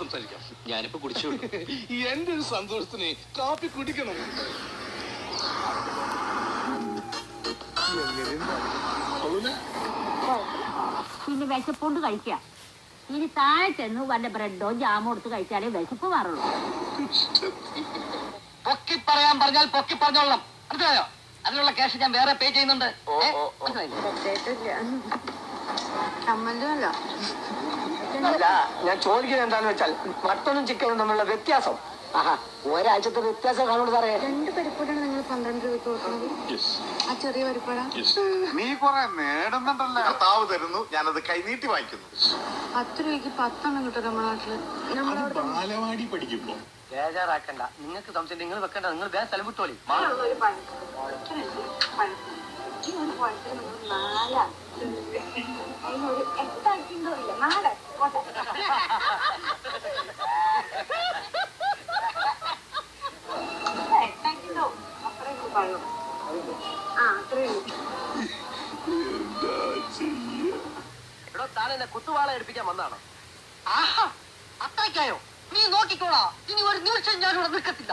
സംസാരിക്കാം. ഞാനിപ്പോ കുടിച്ചു എന്റെ ഒരു സന്തോഷത്തിന് കാപ്പി കുടിക്കണം. പിന്നെ വിശപ്പുണ്ട് കഴിക്കുക. ഇനി താഴെ ചെന്ന് വല്ല ബ്രെഡോ ജാമോ എടുത്ത് കഴിച്ചാലേ വിശപ്പ് മാറുള്ളൂ. പൊക്കി പറയാൻ പറഞ്ഞാൽ പൊക്കി പറഞ്ഞോളാം മനസ്സിലായോ? അതിനുള്ള ക്യാഷ് ഞാൻ വേറെ പേ ചെയ്യുന്നുണ്ട്? മനസ്സിലായില്ലേ? ചമ്മന്തിയല്ല അല്ല ഞാൻ ചോദിക്കുന്നത് എന്താണെന്ന് വെച്ചാൽ മട്ടനും ചിക്കനും തമ്മിലുള്ള വ്യത്യാസം. ആഹാ ഒരാഴ്ചത്തെ വ്യത്യാസം കാണുള്ളൂ സാറേ. രണ്ട് പരിപ്പാടാണ് നിങ്ങൾ പന്ത്രണ്ട് രൂപയ്ക്ക് കൊടുക്കുന്നത്? ആ ചെറിയ പരിപ്പാടാ നീ കൊറേ നേടുന്നുണ്ടല്ലോ കർത്താവ് തരുന്നു. ഞാനത് കൈനീട്ടി വാങ്ങിക്കുന്നു. പത്ത് രൂപയ്ക്ക് പത്തെണ്ണം കിട്ടും നമ്മുടെ നാട്ടിൽ. ബാലവാടി പഠിക്കുമ്പോ. ബേജാറാക്കണ്ട. നിങ്ങൾക്ക് സംശയം നിങ്ങൾ വെക്കണ്ട. നിങ്ങൾ വേറെ സ്ഥലം വിട്ടോളി. ഒരു പഴത്തിന് നാലാണ് താൻ എന്നെ കുത്തുവാള എടുപ്പിക്കാൻ വന്നാണോ ആഹാ അത്രയ്ക്കായോ? നീ നോക്കിക്കോളാ. ഇനി ഒരു നിമിഷം ഞാൻ ഇവിടെ നിൽക്കത്തില്ല.